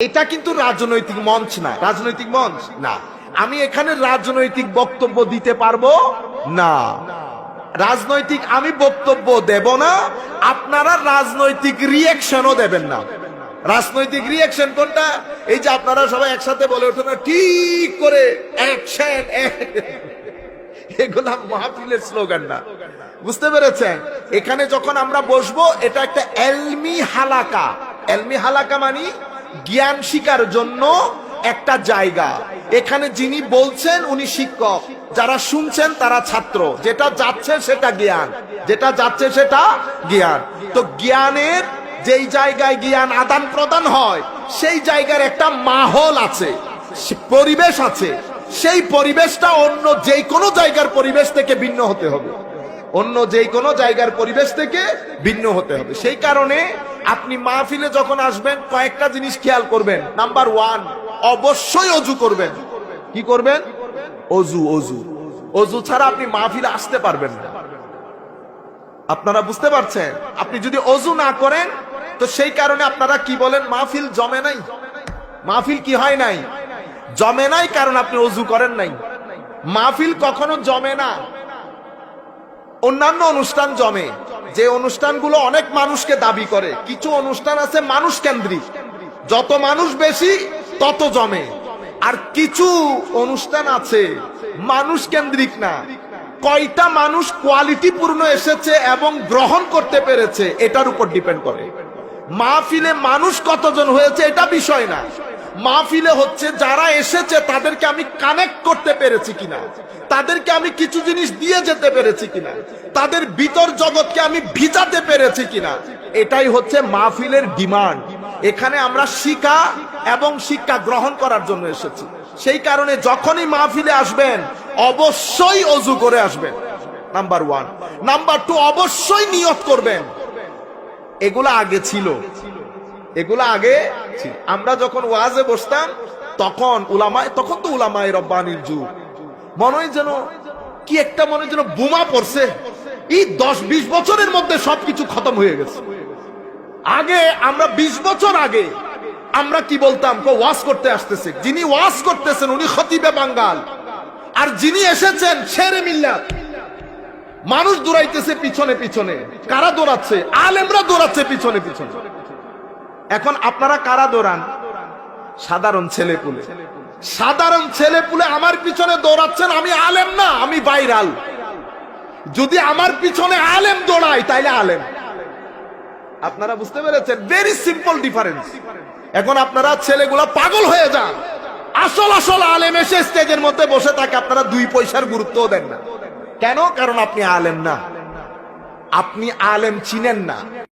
এটা কিন্তু রাজনৈতিক মঞ্চ না। রাজনৈতিক মঞ্চ? না। আমি এখানে রাজনৈতিক বক্তব্য দিতে পারব? না। রাজনৈতিক আমি বক্তব্য দেব না। আপনারা রাজনৈতিক রিয়েকশনও দেবেন না। রাজনৈতিক রিয়েকশন কোনটা? এই যে আপনারা সবাই একসাথে বলে ওঠেন না, ঠিক করে অ্যাকশন এগুলা মাহফিলের স্লোগান না। বুঝতে পেরেছেন? এখানে যখন আমরা বসবো, এটা একটা এলমি হালাকা। এলমি হালাকা মানে জ্ঞান শিকার জন্য একটা জায়গা। এখানে যিনি বলছেন, উনি শিক্ষক। যারা শুনছেন, তারা ছাত্র। যেটা যাচ্ছে, সেটা জ্ঞান। যেটা যাচ্ছে, সেটা জ্ঞান। তো জ্ঞানের যেই জায়গায় জ্ঞান আদান প্রদান হয়, সেই জায়গার একটা মাহল আছে পরিবেশ আছে। সেই পরিবেশটা অন্য যে কোনো জায়গার পরিবেশ থেকে ভিন্ন হতে হবে। অন্য যে কোনো জায়গার পরিবেশ থেকে ভিন্ন হতে হবে। সেই কারণে আপনি মাহফিলে যখন আসবেন, কয়েকটা জিনিস খেয়াল করবেন। নাম্বার ওয়ান অবশ্যই অজু করবেন। কি করবেন? অজু অজু। অজু ছাড়া আপনি মাহফিলে আসতে পারবেন না। আপনারা বুঝতে পারছেন? আপনি যদি অজু না করেন, তো সেই কারণে আপনারা কি বলেন, মাহফিল জমে নাই? মাহফিল কি হয় নাই? জমে নাই কারণ আপনি অজু করেন নাই। মাহফিল কখনো জমে না। অন্যান্য অনুষ্ঠান জমে। যে অনুষ্ঠানগুলো অনেক মানুষকে দাবি করে, কিছু অনুষ্ঠান আছে মানুষ কেন্দ্রিক। যত মানুষ বেশি, তত জমে। আর কিছু অনুষ্ঠান আছে মানুষ কেন্দ্রিক না। কয়টা মানুষ কোয়ালিটিপূর্ণ এসেছে এবং গ্রহণ করতে পেরেছে, এটার উপর ডিপেন্ড করে। মাহফিলে মানুষ কতজন হয়েছে, এটা বিষয় না। মাহফিলে হচ্ছে, যারা এসেছে, তাদেরকে আমি কানেক্ট করতে পেরেছি কিনা? তাদেরকে আমি কিছু জিনিস দিয়ে যেতে পেরেছি কিনা? তাদের ভিতর জগৎকে আমি ভিজাতে পেরেছি কিনা? এটাই হচ্ছে মাহফিলের ডিমান্ড এখানে আমরা শিক্ষা এবং শিক্ষা গ্রহণ করার জন্য এসেছি। সেই কারণে যখনই মাহফিলে আসবেন, অবশ্যই অজু করে আসবেন। নাম্বার ওয়ান নাম্বার টু অবশ্যই নিয়ত করবেন। এগুলো আগে ছিল। এগুলো আগে আমরা যখন ওয়াজে বসতাম, তখন উলামায়, তখন তো উলামায় রব্বানির যুগ। মনে হয় যেন কি একটা মনে যেন বোমা পড়ছে। এই দশ, বিশ বছরের মধ্যে সবকিছু খতম হয়ে গেছে। আগে, আমরা বিশ বছর আগে, আমরা কি বলতাম? ওয়াজ করতে আসতেছে। যিনি ওয়াজ করতেছেন, উনি খতিবে বাঙ্গাল। আর যিনি এসেছেন, শেরে মিল্লাত। মানুষ দৌড়াইতেছে পিছনে পিছনে। কারা দৌড়াচ্ছে? আলেমরা দৌড়াচ্ছে পিছনে পিছনে। এখন আপনারা কারা দৌড়ান? সাধারণ ছেলে পুলে সাধারণ ছেলে পুলে আমার পিছনে দৌড়াচ্ছেন, আমি আলেম না, আমি বাইরাল যদি আমার পিছনে আলেম দৌড়াই তাইলে আলেম। আপনারা বুঝতে পেরেছেন? ভেরি সিম্পল ডিফারেন্স এখন আপনারা ছেলেগুলা পাগল হয়ে যান। আসল আসল আলেম এসে স্টেজের মধ্যে বসে থাকে, আপনারা দুই পয়সার গুরুত্বও দেন না। কেন? কারণ আপনি আলেম না। আপনি আলেম চিনেন না।